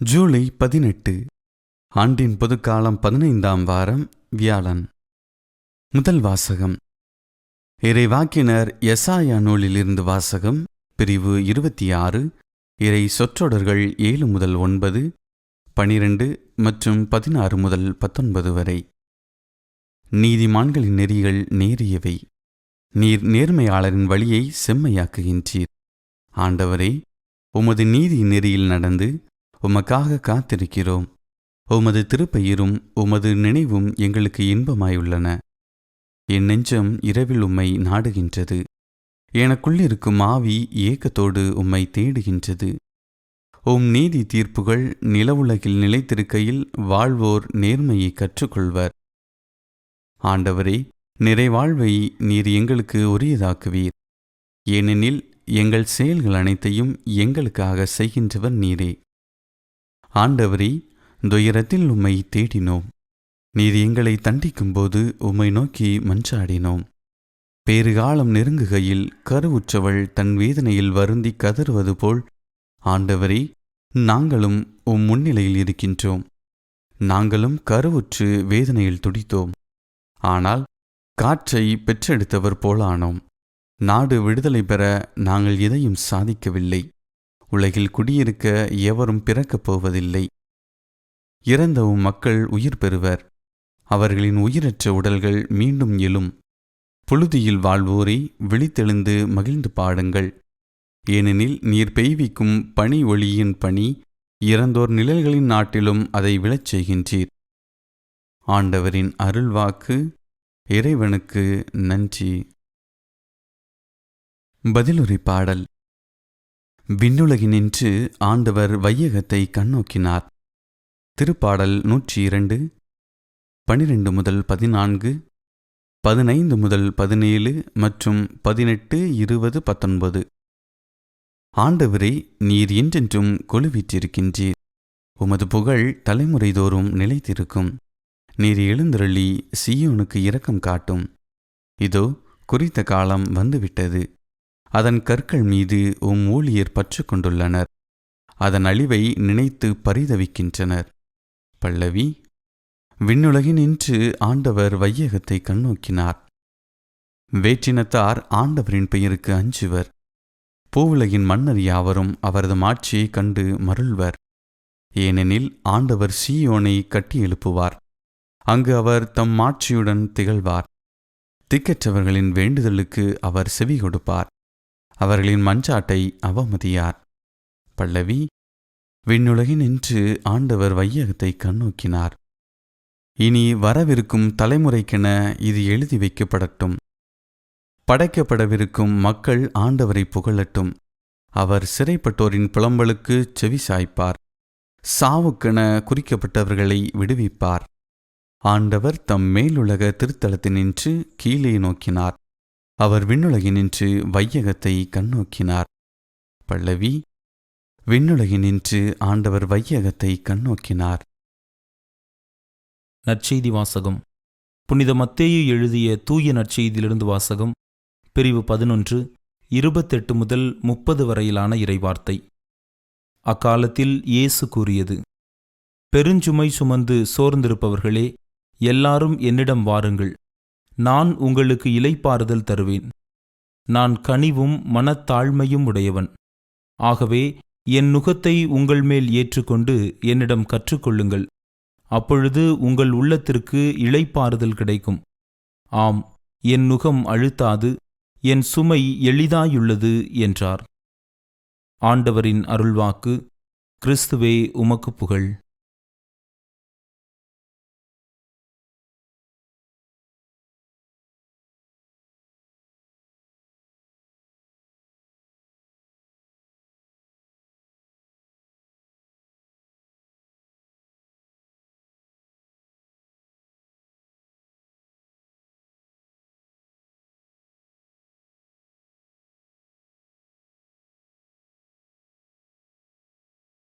ஜூலை பதினெட்டு ஆண்டின் பொதுக்காலம் பதினைந்தாம் வாரம் வியாழன். முதல் வாசகம். இறைவாக்கினர் எசாயா நூலிலிருந்து வாசகம் பிரிவு இருபத்தி ஆறு இறை சொற்றொடர்கள் ஏழு முதல் ஒன்பது பனிரெண்டு மற்றும் பதினாறு முதல் பத்தொன்பது வரை. நீதிமான்களின் நெறிகள் நேரியவை. நீர் நேர்மையாளரின் வழியை செம்மையாக்குகின்றீர். ஆண்டவரே உமது நீதி நெறியில் நடந்து உமக்காக காத்திருக்கிறோம். உமது திருப்பெயரும் உமது நினைவும் எங்களுக்கு இன்பமாயுள்ளன. என் நெஞ்சம் இரவில் உம்மை நாடுகின்றது. எனக்குள்ளிருக்கும் ஆவி ஏக்கத்தோடு உம்மை தேடுகின்றது. உம் நீதி தீர்ப்புகள் நிலவுலகில் நிலைத்திருக்கையில் வாழ்வோர் நேர்மையை கற்றுக்கொள்வர். ஆண்டவரே நிறைவாழ்வை நீர் எங்களுக்கு உரியதாக்குவீர். ஏனெனில் எங்கள் செயல்கள் அனைத்தையும் எங்களுக்காக செய்கின்றவர் நீரே. ஆண்டவரே துயரத்தில் உம்மை தேடினோம். நீர் எங்களை தண்டிக்கும்போது உம்மை நோக்கி மன்றாடினோம். பேறுகாலம் நெருங்குகையில் கருவுற்றவள் தன் வேதனையில் வருந்தி கதறுவது போல் ஆண்டவரே நாங்களும் உம் முன்னிலையில் இருக்கின்றோம். நாங்களும் கருவுற்று வேதனையில் துடித்தோம். ஆனால் காற்றை பெற்றெடுத்தவர் போலானோம். நாடு விடுதலை பெற நாங்கள் எதையும் சாதிக்கவில்லை. உலகில் குடியிருக்க எவரும் பிறக்கப் போவதில்லை. இறந்தவும் மக்கள் உயிர் பெறுவர். அவர்களின் உயிரற்ற உடல்கள் மீண்டும் எழும். புழுதியில் வாழ்வோரை விழித்தெழுந்து மகிழ்ந்து பாடுங்கள். ஏனெனில் நீர் பெய்விக்கும் பனி ஒளியின் பணி இறந்தோர் நிழல்களின் நாட்டிலும் அதை விழச் செய்கின்றீர். ஆண்டவரின் அருள்வாக்கு இறைவனுக்கு நன்றி. பதிலுரை பாடல். விண்ணுலகினின்று ஆண்டவர் வையகத்தை கண்ணோக்கினார். திருப்பாடல் நூற்றி இரண்டு பனிரெண்டு முதல் பதினான்கு பதினைந்து முதல் பதினேழு மற்றும் பதினெட்டு இருபது பத்தொன்பது. ஆண்டவரே நீர் என்றென்றும் கொலுவிற்றிருக்கின்றீர் உமது புகழ் தலைமுறைதோறும் நிலைத்திருக்கும். நீர் எழுந்தருளி சீயோனுக்கு இரக்கம் காட்டும். இதோ குறித்த காலம் வந்துவிட்டது. அதன் கற்கள் மீது உம் ஊழியர் பற்று கொண்டுள்ளனர் அதன் அழிவை நினைத்து பரிதவிக்கின்றனர். பல்லவி விண்ணுலகினின்று ஆண்டவர் வையகத்தை கண்ணோக்கினார் வேற்றினத்தார் ஆண்டவரின் பெயருக்கு அஞ்சுவர். பூவுலகின் மன்னர் யாவரும் அவரது மாட்சியை கண்டு மருள்வர். ஏனெனில் ஆண்டவர் சீயோனை கட்டி எழுப்புவார் அங்கு அவர் தம் மாட்சியுடன் திகழ்வார். திக்கற்றவர்களின் வேண்டுதலுக்கு அவர் செவி கொடுப்பார் அவர்களின் மஞ்சாட்டை அவமதியார். பல்லவி விண்ணுலகினின்று ஆண்டவர் வையகத்தை கண்ணோக்கினார். இனி வரவிருக்கும் தலைமுறைக்கென இது எழுதி வைக்கப்படட்டும். படைக்கப்படவிருக்கும் மக்கள் ஆண்டவரை புகழட்டும். அவர் சிறைப்பட்டோரின் புலம்பலுக்கு செவி சாய்ப்பார். சாவுக்கென குறிக்கப்பட்டவர்களை விடுவிப்பார். ஆண்டவர் தம் மேலுலக திருத்தலத்தினின்று கீழே நோக்கினார். அவர் விண்ணுலகினின்று வையகத்தை கண்ணோக்கினார். பல்லவி விண்ணுலகினின்று ஆண்டவர் வையகத்தை கண்ணோக்கினார். நற்செய்தி வாசகம். புனித மத்தேயு எழுதிய தூய நற்செய்தியிலிருந்து வாசகம் பிரிவு பதினொன்று இருபத்தெட்டு முதல் முப்பது வரையிலான இறைவார்த்தை. அக்காலத்தில் இயேசு கூறியது பெருஞ்சுமை சுமந்து சோர்ந்திருப்பவர்களே எல்லாரும் என்னிடம் வாருங்கள். நான் உங்களுக்கு இலைப்பாறுதல் தருவேன். நான் கனிவும் மனத்தாழ்மையும் உடையவன். ஆகவே என் நுகத்தை உங்கள் மேல் ஏற்றுக்கொண்டு என்னிடம் கற்றுக்கொள்ளுங்கள். அப்பொழுது உங்கள் உள்ளத்திற்கு இளைப்பாறுதல் கிடைக்கும். ஆம் என் நுகம் அழுத்தாது என் சுமை எளிதாயுள்ளது என்றார். ஆண்டவரின் அருள்வாக்கு கிறிஸ்துவே உமக்கு புகழ்.